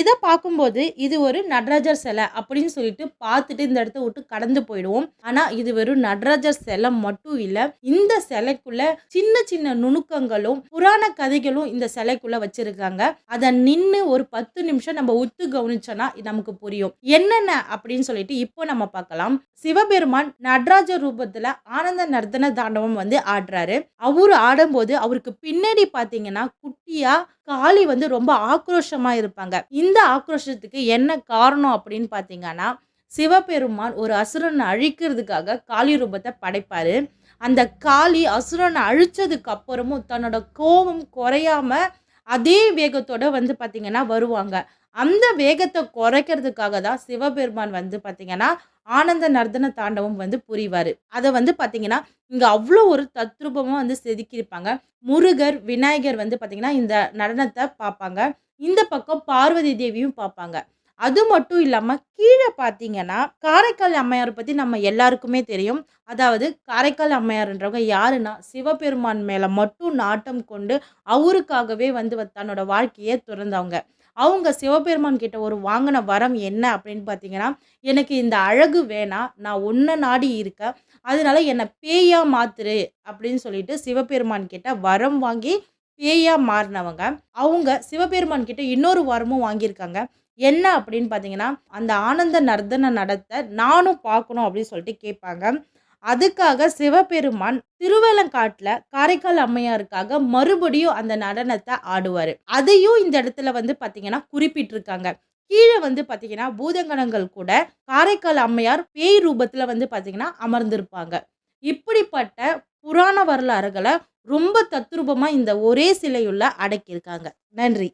இதை பார்க்கும்போது இது ஒரு நடராஜர் சிலை அப்படின்னு சொல்லிட்டு பார்த்துட்டு இந்த இடத்த விட்டு கடந்து போயிடுவோம். ஆனால் இது வெறும் நடராஜர் சிலை மட்டும் இல்லை இந்த சிலைக்குள்ள சின்ன சின்ன நுணுக்கங்களும் புராண கதைகளும் இந்த சிலைக்குள்ள வச்சிருக்காங்க. அதை நின்று ஒரு பத்து நிமிஷம் நம்ம உத்து கவனிச்சோன்னா நமக்கு புரியும். என்னென்ன அப்படின்னு சொல்லிட்டு இப்போ நம்ம பார்க்கலாம் சிவபெருமான் நடராஜ ரூபத்துல ஆனந்த நர்த்தன தாண்டவம் வந்து ஆடுறாரு. அவரு ஆடும்போது அவருக்கு பின்னாடி பார்த்தீங்கன்னா குட்டியா காளி வந்து ரொம்ப ஆக்ரோஷமா இருப்பாங்க. இந்த ஆக்ரோஷத்துக்கு என்ன காரணம் அப்படின்னு பார்த்தீங்கன்னா சிவபெருமான் ஒரு அசுரனை அழிக்கிறதுக்காக காளி ரூபத்தை படைப்பாரு. அந்த காளி அசுரனை அழிச்சதுக்கு அப்புறமும் தன்னோட கோபம் குறையாம அதே வேகத்தோட வந்து பார்த்திங்கன்னா வருவாங்க. அந்த வேகத்தை குறைக்கிறதுக்காக தான் சிவபெருமான் வந்து பார்த்திங்கன்னா ஆனந்த நர்தன தாண்டவம் வந்து புரிவார். அதை வந்து பார்த்திங்கன்னா இங்கே அவ்வளோ ஒரு தத்ரூபமாக வந்து செதுக்கியிருப்பாங்க. முருகர் விநாயகர் வந்து பார்த்திங்கன்னா இந்த நடனத்தை பார்ப்பாங்க இந்த பக்கம் பார்வதி தேவியும் பார்ப்பாங்க அது மட்டும் இல்லாமல் கீழே பார்த்தீங்கன்னா காரைக்கால் அம்மையார் பற்றி நம்ம எல்லாருக்குமே தெரியும். அதாவது காரைக்கால் அம்மையார்ன்றவங்க யாருன்னா சிவபெருமான் மேலே மட்டும் நாட்டம் கொண்டு அவருக்காகவே வந்து தன்னோட வாழ்க்கையை துறந்தவங்க. அவங்க சிவபெருமான் கிட்ட ஒரு வாங்கின வரம் என்ன அப்படின்னு பார்த்தீங்கன்னா எனக்கு இந்த அழகு வேணாம் நான் ஒன்றை நாடி இருக்கேன் அதனால என்னை பேயா மாத்துரு அப்படின்னு சொல்லிட்டு சிவபெருமான் கிட்ட வரம் வாங்கி பேயாக மாறினவங்க. அவங்க சிவபெருமான் கிட்ட இன்னொரு வரமும் வாங்கியிருக்காங்க. என்ன அப்படின்னு பார்த்தீங்கன்னா அந்த ஆனந்த நர்தன நடத்த நானும் பார்க்கணும் அப்படின்னு சொல்லிட்டு கேட்பாங்க. அதுக்காக சிவபெருமான் திருவேலங்காட்டில் காரைக்கால் அம்மையாருக்காக மறுபடியும் அந்த நடனத்தை ஆடுவார். அதையும் இந்த இடத்துல வந்து பார்த்தீங்கன்னா குறிப்பிட்டிருக்காங்க. கீழே வந்து பார்த்தீங்கன்னா பூதங்கணங்கள் கூட காரைக்கால் அம்மையார் பேய் ரூபத்தில் வந்து பார்த்தீங்கன்னா அமர்ந்திருப்பாங்க. இப்படிப்பட்ட புராண வரலாறுகளை ரொம்ப தத்ரூபமாக இந்த ஒரே சிலையுள்ள அடக்கியிருக்காங்க. நன்றி.